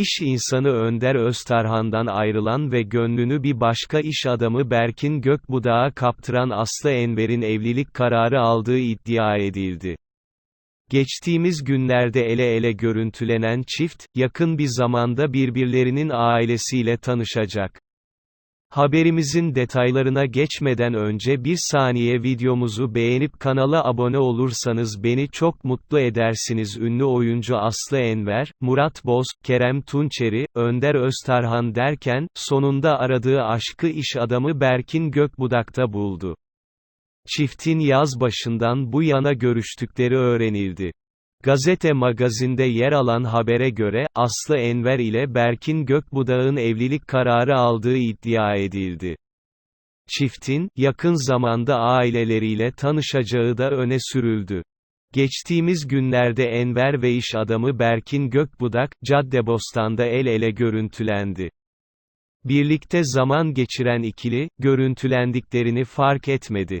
İş insanı Önder Öztarhan'dan ayrılan ve gönlünü bir başka iş adamı Berkin Gökbudak'a kaptıran Aslı Enver'in evlilik kararı aldığı iddia edildi. Geçtiğimiz günlerde ele ele görüntülenen çift, yakın bir zamanda birbirlerinin ailesiyle tanışacak. Haberimizin detaylarına geçmeden önce bir saniye videomuzu beğenip kanala abone olursanız beni çok mutlu edersiniz. Ünlü oyuncu Aslı Enver, Murat Boz, Kerem Tunçeri, Önder Öztarhan derken, sonunda aradığı aşkı iş adamı Berkin Gökbudak'ta buldu. Çiftin yaz başından bu yana görüştükleri öğrenildi. Gazete magazinde yer alan habere göre, Aslı Enver ile Berkin Gökbudak'ın evlilik kararı aldığı iddia edildi. Çiftin, yakın zamanda aileleriyle tanışacağı da öne sürüldü. Geçtiğimiz günlerde Enver ve iş adamı Berkin Gökbudak, Caddebostan'da el ele görüntülendi. Birlikte zaman geçiren ikili, görüntülendiklerini fark etmedi.